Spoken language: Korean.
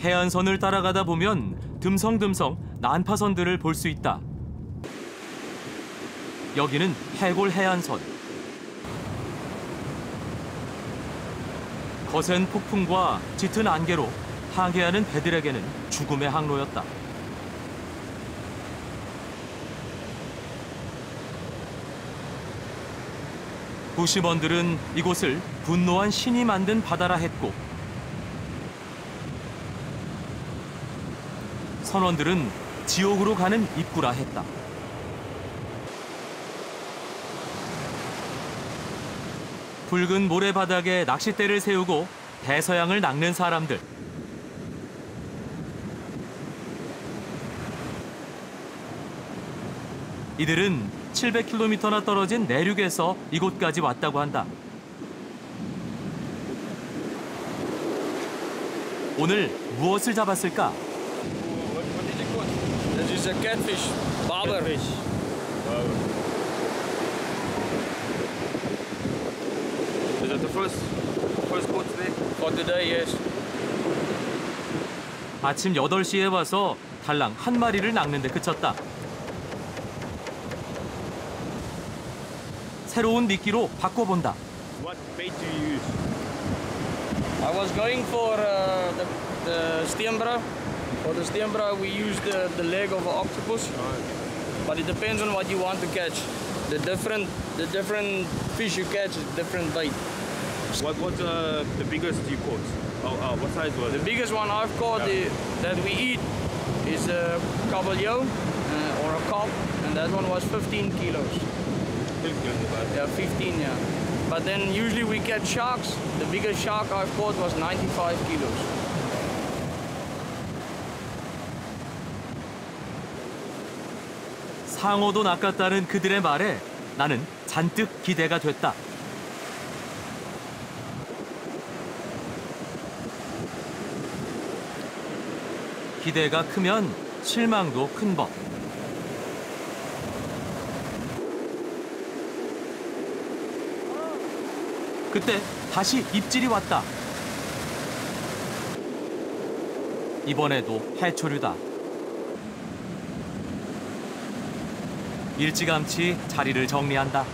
해안선을 따라가다 보면 듬성듬성 난파선들을 볼 수 있다. 여기는 해골 해안선. 거센 폭풍과 짙은 안개로 항해하는 배들에게는 죽음의 항로였다. 부시먼들은 이곳을 분노한 신이 만든 바다라 했고 선원들은 지옥으로 가는 입구라 했다. 붉은 모래바닥에 낚싯대를 세우고 대서양을 낚는 사람들. 이들은 700km나 떨어진 내륙에서 이곳까지 왔다고 한다. 오늘 무엇을 잡았을까? What, what did you put? This is a catfish. Barber. Catfish. Is that the first first boat today? For today, yes. 아침 8시에 와서 달랑 한 마리를 낚는 데 그쳤다. 새로운 미끼로 바꿔본다. What bait do you use? I was going for uh, the, the stiembra. For the stiembra, we use the, the leg of an octopus. But it depends on what you want to catch. The different the different fish you catch is different bait. What what's uh, the biggest you caught? Oh, uh, what size was The it? biggest one I've caught Yeah. that we eat is a caballon uh, or a cob, and that one was 15 kilos. 15 Yeah, 15, yeah. But then usually we catch sharks. The biggest shark I've caught was 95 kilos. 상어도 낚았다는 그들의 말에 나는 잔뜩 기대가 됐다. 기대가 크면 실망도 큰 법. 그때 다시 입질이 왔다. 이번에도 해초류다. 일찌감치 자리를 정리한다.